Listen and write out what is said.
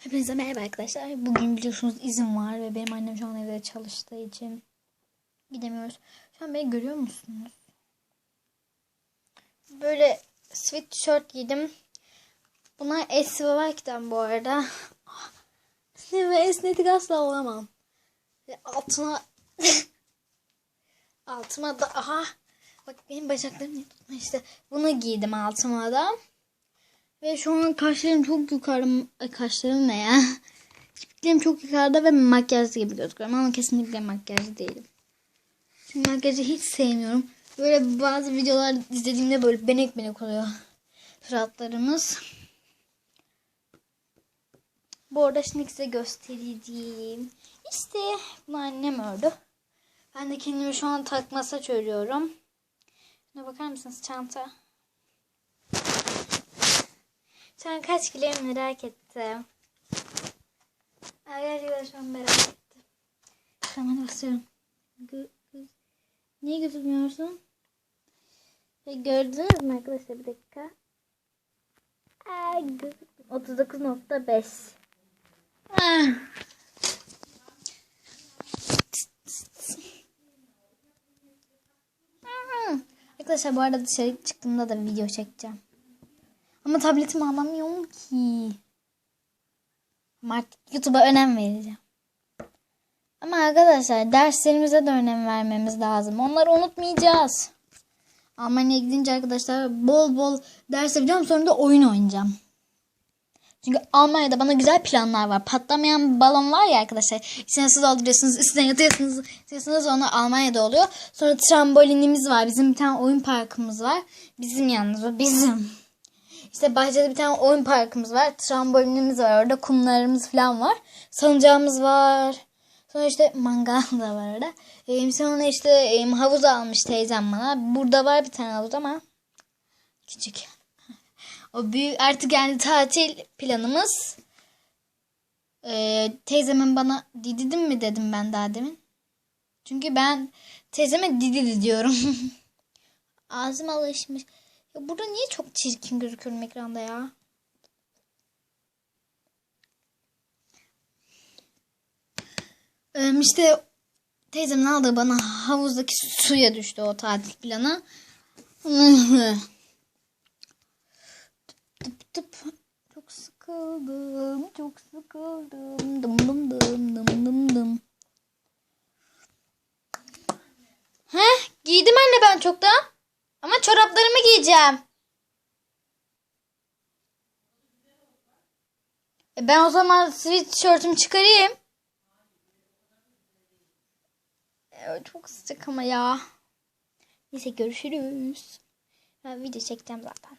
Hepinize merhaba arkadaşlar. Bugün biliyorsunuz izin var ve benim annem şu an evde çalıştığı için gidemiyoruz. Şu an beni görüyor musunuz? Böyle sweatshirt giydim. Bunlar Esvavak'tan bu arada. Ve esnetik asla olamam. Altına altıma da aha bak benim bacaklarım ne tutma işte bunu giydim altıma da. Ve şu an kaşlarım çok yukarı. Kaşlarım ne ya? Kirpiklerim çok yukarıda ve makyajlı gibi gözüküyorum ama kesinlikle makyajlı değilim. Çünkü makyajı hiç sevmiyorum. Böyle bazı videolar izlediğimde böyle benek benek oluyor suratlarımız. Bu arada şimdi size göstereceğim. İşte bunu annem ördü. Ben de kendime şu an takma saç örüyorum. Şuna bakar mısınız çanta? Sen kaç kilo merak ettim. Arkadaşlar şu an merak ettim. Tamam basıyorum. Niye gözükmüyorsun? E, gördünüz mü arkadaşlar bir dakika. Ay, gözük- 39.5 Ah. Ah. Arkadaşlar bu arada dışarı çıktığımda da video çekeceğim. Ama tabletimi alamıyorum ki. Ama artık YouTube'a önem vereceğim. Ama arkadaşlar derslerimize de önem vermemiz lazım. Onları unutmayacağız. Almanya'ya gidince arkadaşlar bol bol ders yapacağım sonra da oyun oynayacağım. Çünkü Almanya'da bana güzel planlar var. Patlamayan balon var ya arkadaşlar. İçine su dolduruyorsunuz, üstüne yatıyorsunuz. Yatıyorsunuz onlar Almanya'da oluyor. Sonra trambolinimiz var. Bizim bir tane oyun parkımız var. Bizim yalnız o bizim. İşte bahçede bir tane oyun parkımız var. Trambolinimiz var. Orada kumlarımız falan var. Salıncağımız var. Sonra işte mangal da var orada. Ee, sonra işte e, havuz almış teyzem bana. Burada var bir tane havuz ama küçük. O büyük artık yani tatil planımız. Ee, teyzemin bana dididim mi dedim ben daha demin. Çünkü ben teyzeme dididi diyorum. Ağzım alışmış. Ya burada niye çok çirkin gözüküyorum ekranda ya? Ee, işte teyzemin aldığı bana havuzdaki suya düştü o tatil planı. tıp tıp. Çok sıkıldım, çok sıkıldım. Dım dım dım dım dım dım. Heh, giydim anne ben çoktan. Ama çoraplarımı giyeceğim. E ben o zaman sweatshirt'ümü çıkarayım. E, çok sıcak ama ya. Neyse görüşürüz. Ben video çekeceğim zaten